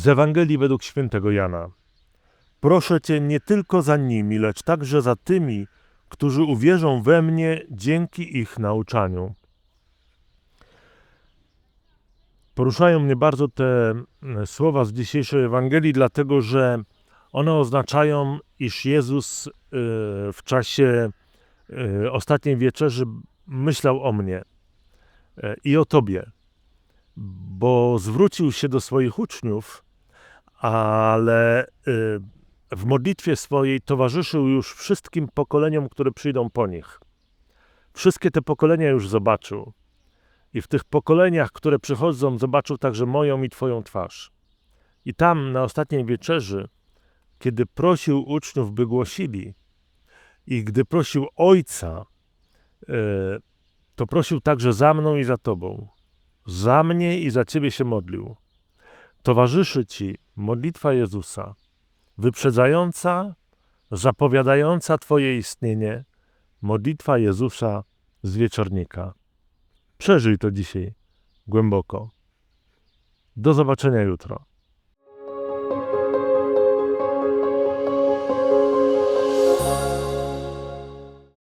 Z Ewangelii według świętego Jana. Proszę Cię nie tylko za nimi, lecz także za tymi, którzy uwierzą we mnie dzięki ich nauczaniu. Poruszają mnie bardzo te słowa z dzisiejszej Ewangelii, dlatego że one oznaczają, iż Jezus y, w czasie y, ostatniej wieczerzy myślał o mnie y, i o Tobie, bo zwrócił się do swoich uczniów, ale y, w modlitwie swojej towarzyszył już wszystkim pokoleniom, które przyjdą po nich. Wszystkie te pokolenia już zobaczył. I w tych pokoleniach, które przychodzą, zobaczył także moją i Twoją twarz. I tam, na ostatniej wieczerzy, kiedy prosił uczniów, by głosili, i gdy prosił Ojca, e, to prosił także za mną i za Tobą. Za mnie i za Ciebie się modlił. Towarzyszy Ci modlitwa Jezusa, wyprzedzająca, zapowiadająca Twoje istnienie, modlitwa Jezusa z wieczornika. Przeżyj to dzisiaj głęboko. Do zobaczenia jutro.